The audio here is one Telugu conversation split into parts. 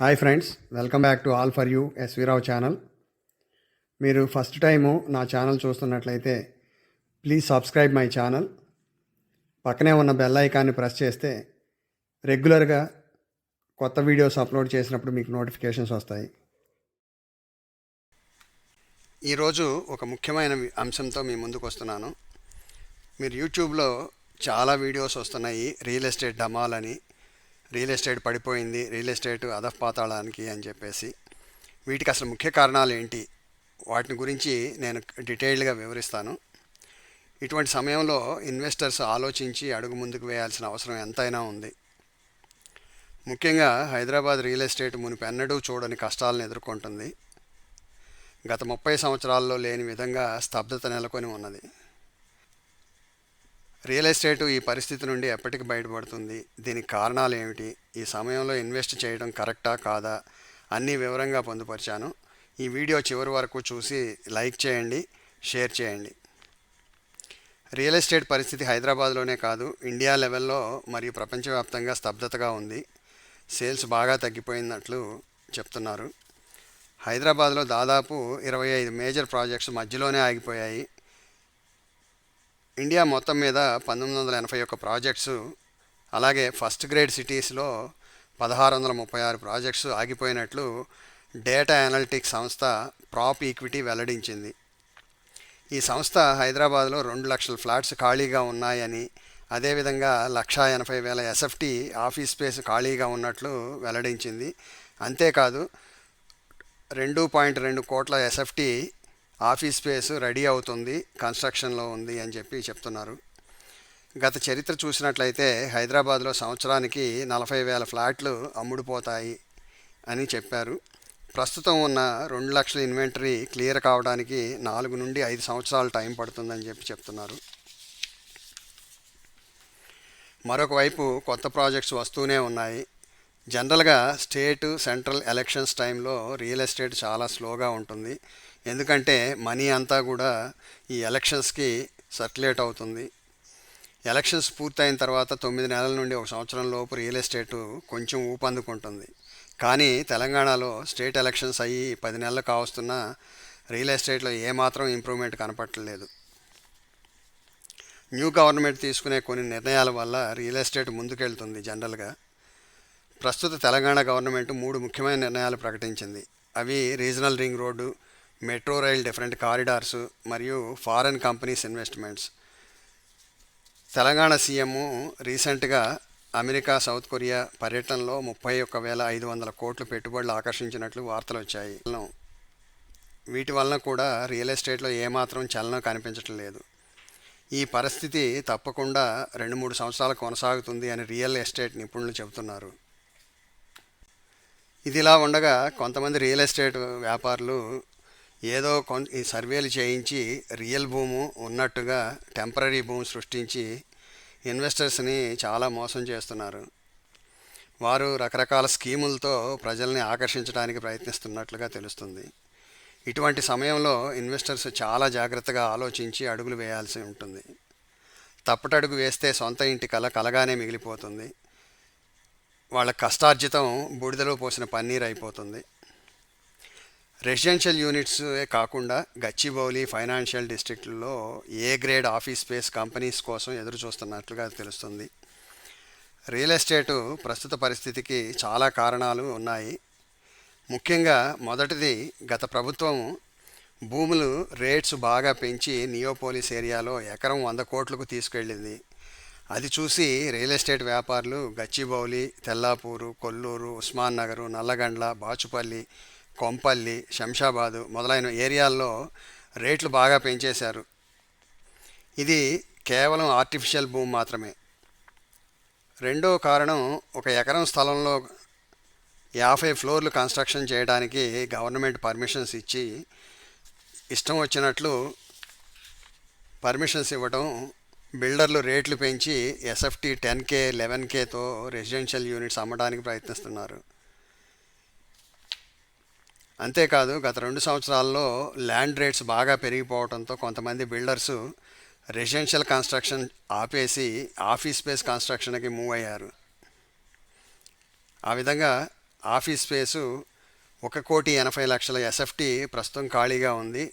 Hi friends welcome back to all for you SV Rao channel మీరు ఫస్ట్ టైము నా ఛానల్ చూస్తున్నట్లయితే ప్లీజ్ సబ్స్క్రైబ్ మై ఛానల్ పక్కనే ఉన్న బెల్ ఐకాన్ని ప్రెస్ చేస్తే రెగ్యులర్గా కొత్త వీడియోస్ అప్లోడ్ చేసినప్పుడు మీకు నోటిఫికేషన్స్ వస్తాయి. ఈరోజు ఒక ముఖ్యమైన అంశంతో మీ ముందుకు వస్తున్నాను. మీరు యూట్యూబ్లో చాలా వీడియోస్ వస్తున్నాయి. రియల్ ఎస్టేట్ డమాలని రియల్ ఎస్టేట్ పడిపోయింది రియల్ ఎస్టేట్ అధపాతాళానికి అని చెప్పేసి. వీటికి అసలు ముఖ్య కారణాలు ఏంటి? వాటిని గురించి నేను డీటెయిల్డ్గా వివరిస్తాను. ఇటువంటి సమయంలో ఇన్వెస్టర్స్ ఆలోచించి అడుగు ముందుకు వేయాల్సిన అవసరం ఎంతైనా ఉంది. ముఖ్యంగా హైదరాబాద్ రియల్ ఎస్టేట్ మునిపెన్నడూ చూడని కష్టాలను ఎదుర్కొంటుంది. గత ముప్పై సంవత్సరాల్లో లేని విధంగా స్తబ్దత నెలకొని ఉన్నది. రియల్ ఎస్టేట్ ఈ పరిస్థితి నుండి ఎప్పటికి బయటపడుతుంది? దీనికి కారణాలు ఏమిటి? ఈ సమయంలో ఇన్వెస్ట్ చేయడం కరెక్టా? కాదా? అన్నీ వివరంగా పొందుపరిచాను. ఈ వీడియో చివరి వరకు చూసి లైక్ చేయండి షేర్ చేయండి. రియల్ ఎస్టేట్ పరిస్థితి హైదరాబాద్లోనే కాదు ఇండియా లెవెల్లో మరియు ప్రపంచవ్యాప్తంగా స్తబ్దతగా ఉంది. సేల్స్ బాగా తగ్గిపోయినట్లు చెప్తున్నారు. హైదరాబాద్లో దాదాపు ఇరవై ఐదు మేజర్ ప్రాజెక్ట్స్ మధ్యలోనే ఆగిపోయాయి. ఇండియా మొత్తం మీద పంతొమ్మిది వందల ఎనభై ఒక్క ప్రాజెక్ట్స్ అలాగే ఫస్ట్ గ్రేడ్ సిటీస్లో పదహారు వందల ముప్పై ఆరు ప్రాజెక్ట్స్ ఆగిపోయినట్లు డేటా అనలిటిక్స్ సంస్థ ప్రాప్ ఈక్విటీ వెల్లడించింది. ఈ సంస్థ హైదరాబాద్లో రెండు లక్షల ఫ్లాట్స్ ఖాళీగా ఉన్నాయని అదేవిధంగా లక్షా ఎనభై వేల ఎస్ఎఫ్టీ ఆఫీస్ స్పేస్ ఖాళీగా ఉన్నట్లు వెల్లడించింది. అంతేకాదు రెండు పాయింట్ రెండు కోట్ల ఎస్ఎఫ్టీ ఆఫీస్ స్పేస్ రెడీ అవుతుంది కన్స్ట్రక్షన్లో ఉంది అని చెప్పి చెప్తున్నారు. గత చరిత్ర చూసినట్లయితే హైదరాబాద్లో సంవత్సరానికి నలభై వేల ఫ్లాట్లు అమ్ముడుపోతాయి అని చెప్పారు. ప్రస్తుతం ఉన్న రెండు లక్షల ఇన్వెంటరీ క్లియర్ కావడానికి నాలుగు నుండి ఐదు సంవత్సరాలు టైం పడుతుందని చెప్పి చెప్తున్నారు. మరొక వైపు కొత్త ప్రాజెక్ట్స్ వస్తూనే ఉన్నాయి. జనరల్గా స్టేట్ సెంట్రల్ ఎలక్షన్స్ టైంలో రియల్ ఎస్టేట్ చాలా స్లోగా ఉంటుంది. ఎందుకంటే మనీ అంతా కూడా ఈ ఎలక్షన్స్కి సర్క్యులేట్ అవుతుంది. ఎలక్షన్స్ పూర్తయిన తర్వాత తొమ్మిది నెలల నుండి ఒక సంవత్సరం లోపు రియల్ ఎస్టేటు కొంచెం ఊపందుకుంటుంది. కానీ తెలంగాణలో స్టేట్ ఎలక్షన్స్ అయ్యి పది నెలలు కావస్తున్నా రియల్ ఎస్టేట్లో ఏమాత్రం ఇంప్రూవ్మెంట్ కనపట్టలేదు న్యూ గవర్నమెంట్ తీసుకునే కొన్ని నిర్ణయాల వల్ల రియల్ ఎస్టేట్ ముందుకెళ్తుంది జనరల్గా. ప్రస్తుత తెలంగాణ గవర్నమెంట్ మూడు ముఖ్యమైన నిర్ణయాలు ప్రకటించింది. అవి regional ring road metro rail different corridors మరియు foreign companies investments. Telangana CM రీసెంట్గా అమెరికా సౌత్ కొరియా పర్యటనలో ముప్పై ఒక్క వేల ఐదు వందల కోట్లు పెట్టుబడులు ఆకర్షించినట్లు వార్తలు వచ్చాయి. వీటి వలన కూడా రియల్ ఎస్టేట్లో ఏమాత్రం చలనం కనిపించటం లేదు. ఈ పరిస్థితి తప్పకుండా రెండు మూడు సంవత్సరాలు కొనసాగుతుంది అని రియల్ ఎస్టేట్ నిపుణులు చెబుతున్నారు. ఇదిలా ఉండగా కొంతమంది రియల్ ఎస్టేట్ వ్యాపారులు ఏదో కొన్ ఈ సర్వేలు చేయించి రియల్ భూము ఉన్నట్టుగా టెంపరీ భూమి సృష్టించి ఇన్వెస్టర్స్ని చాలా మోసం చేస్తున్నారు. వారు రకరకాల స్కీములతో ప్రజల్ని ఆకర్షించడానికి ప్రయత్నిస్తున్నట్లుగా తెలుస్తుంది. ఇటువంటి సమయంలో ఇన్వెస్టర్స్ చాలా జాగ్రత్తగా ఆలోచించి అడుగులు వేయాల్సి ఉంటుంది. తప్పటడుగు వేస్తే సొంత ఇంటి కల కలగానే మిగిలిపోతుంది. వాళ్ళ కష్టార్జితం బూడిదలో పోసిన పన్నీర్ అయిపోతుంది రెసిడెన్షియల్ యూనిట్సే కాకుండా గచ్చిబౌలి ఫైనాన్షియల్ డిస్ట్రిక్ట్లో A grade office space companies కోసం ఎదురు చూస్తున్నట్లుగా తెలుస్తుంది. రియల్ ఎస్టేటు ప్రస్తుత పరిస్థితికి చాలా కారణాలు ఉన్నాయి. ముఖ్యంగా మొదటిది గత ప్రభుత్వం భూములు రేట్స్ బాగా పెంచి నియోపోలిస్ ఏరియాలో ఎకరం వంద కోట్లకు తీసుకెళ్ళింది. అది చూసి రియల్ ఎస్టేట్ వ్యాపారులు గచ్చిబౌలి తెల్లాపూరు కొల్లూరు ఉస్మాన్ నగరు నల్లగండ్ల బాచుపల్లి కొంపల్లి శంషాబాదు మొదలైన ఏరియాల్లో రేట్లు బాగా పెంచేశారు. ఇది కేవలం ఆర్టిఫిషియల్ భూమి మాత్రమే. రెండో కారణం ఒక ఎకరం స్థలంలో యాభై ఫ్లోర్లు కన్స్ట్రక్షన్ చేయడానికి గవర్నమెంట్ పర్మిషన్స్ ఇచ్చి ఇష్టం వచ్చినట్లు పర్మిషన్స్ ఇవ్వడం బిల్డర్లు రేట్లు పెంచి ఎస్ఎఫ్టీ టెన్ కే లెవెన్ కేతో రెసిడెన్షియల్ యూనిట్స్ అమ్మడానికి ప్రయత్నిస్తున్నారు. అంతేకాదు గత రెండు సంవత్సరాల్లో ల్యాండ్ రేట్స్ బాగా పెరిగిపోవడంతో కొంతమంది బిల్డర్స్ రెసిడెన్షియల్ కన్స్ట్రక్షన్ ఆపేసి ఆఫీస్ స్పేస్ కన్స్ట్రక్షన్కి మూవ్ అయ్యారు. ఆ విధంగా ఆఫీస్ స్పేసు ఒక కోటి ఎనభై లక్షల ఎస్ఎఫ్టీ ప్రస్తుతం ఖాళీగా ఉంది.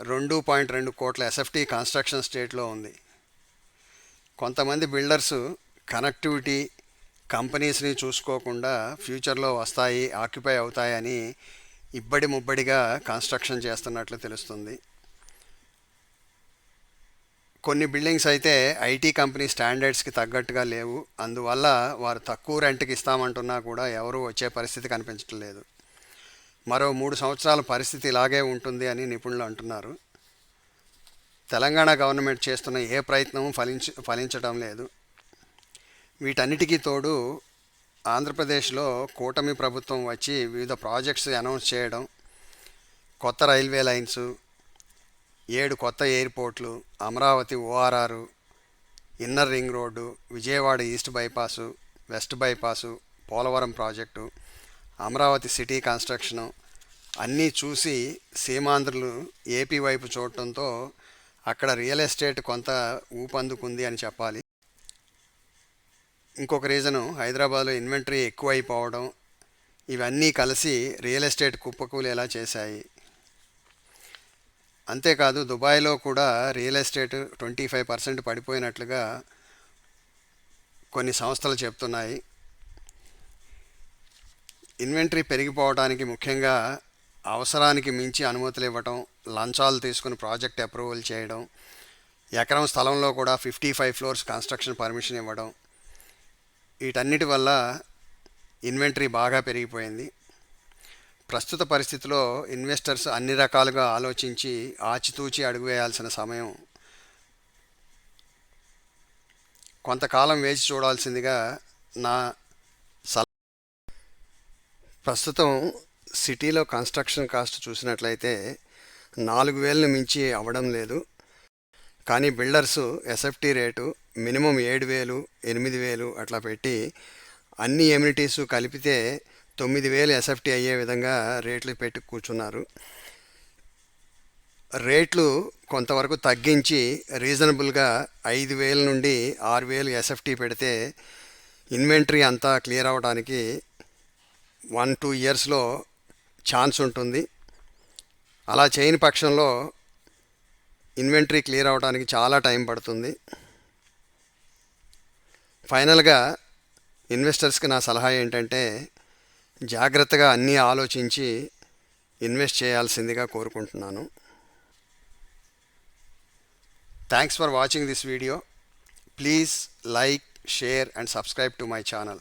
రెండు పాయింట్ రెండు కోట్ల ఎస్ఎఫ్టీ కన్స్ట్రక్షన్ స్టేట్లో ఉంది. కొంతమంది బిల్డర్స్ కనెక్టివిటీ కంపెనీస్ని చూసుకోకుండా ఫ్యూచర్లో వస్తాయి ఆక్యుపై అవుతాయని ఇబ్బడి ముబ్బడిగా కన్స్ట్రక్షన్ చేస్తున్నట్లు తెలుస్తుంది. కొన్ని బిల్డింగ్స్ అయితే ఐటీ కంపెనీ స్టాండర్డ్స్కి తగ్గట్టుగా లేవు. అందువల్ల వారు తక్కువ రెంట్కి ఇస్తామంటున్నా కూడా ఎవరూ వచ్చే పరిస్థితి కనిపించడం లేదు. మరో మూడు సంవత్సరాల పరిస్థితి ఇలాగే ఉంటుంది అని నిపుణులు అంటున్నారు. తెలంగాణ గవర్నమెంట్ చేస్తున్న ఏ ప్రయత్నము ఫలించ ఫలించడం లేదు. వీటన్నిటికీ తోడు ఆంధ్రప్రదేశ్లో కూటమి ప్రభుత్వం వచ్చి వివిధ ప్రాజెక్ట్స్ అనౌన్స్ చేయడం కొత్త రైల్వే లైన్స్ ఏడు కొత్త ఎయిర్పోర్ట్లు Amaravati ORR inner ring road Vijayawada east bypass west bypass Polavaram project Amaravati city construction అన్నీ చూసి సీమాంధ్రులు ఏపీ వైపు చూడటంతో అక్కడ రియల్ ఎస్టేట్ కొంత ఊపందుకుంది అని చెప్పాలి. ఇంకొక రీజను హైదరాబాద్లో ఇన్వెంటరీ ఎక్కువ అయిపోవడం ఇవన్నీ కలిసి రియల్ ఎస్టేట్ కుప్పకూలేలా చేశాయి? అంతేకాదు దుబాయ్లో కూడా real estate twenty five percent పడిపోయినట్లుగా కొన్ని సంస్థలు చెప్తున్నాయి. ఇన్వెంటరీ పెరిగిపోవడానికి ముఖ్యంగా అవసరానికి మించి అనుమతులు ఇవ్వటం లంచాలు తీసుకుని ప్రాజెక్ట్ అప్రూవల్ చేయడం ఎకరం స్థలంలో కూడా fifty five floors construction permission ఇవ్వడం వీటన్నిటి వల్ల ఇన్వెంటరీ బాగా పెరిగిపోయింది. ప్రస్తుత పరిస్థితిలో ఇన్వెస్టర్స్ అన్ని రకాలుగా ఆలోచించి ఆచితూచి అడుగు వేయాల్సిన సమయం కొంతకాలం వేచి చూడాల్సిందిగా నా సలహా. ప్రస్తుతం సిటీలో కన్స్ట్రక్షన్ కాస్ట్ చూసినట్లయితే నాలుగు వేలను మించి అవ్వడం లేదు. కానీ బిల్డర్స్ ఎస్ఎఫ్టీ రేటు మినిమం ఏడు వేలు ఎనిమిది వేలు అట్లా పెట్టి అన్ని ఎమ్యూనిటీస్ కలిపితే తొమ్మిది వేలు ఎస్ఎఫ్టీ అయ్యే విధంగా రేట్లు పెట్టి కూర్చున్నారు. రేట్లు కొంతవరకు తగ్గించి రీజనబుల్గా ఐదు వేల నుండి ఆరు వేలు ఎస్ఎఫ్టీ పెడితే ఇన్వెంటరీ అంతా క్లియర్ అవ్వడానికి వన్ టూ ఇయర్స్లో ఛాన్స్ ఉంటుంది. అలా చేయని పక్షంలో ఇన్వెంటరీ క్లియర్ అవడానికి చాలా టైం పడుతుంది. ఫైనల్గా ఇన్వెస్టర్స్కి నా సలహా ఏంటంటే జాగ్రత్తగా అన్నీ ఆలోచించి ఇన్వెస్ట్ చేయాల్సిందిగా కోరుకుంటున్నాను. Thanks for watching this video please like share and subscribe to my channel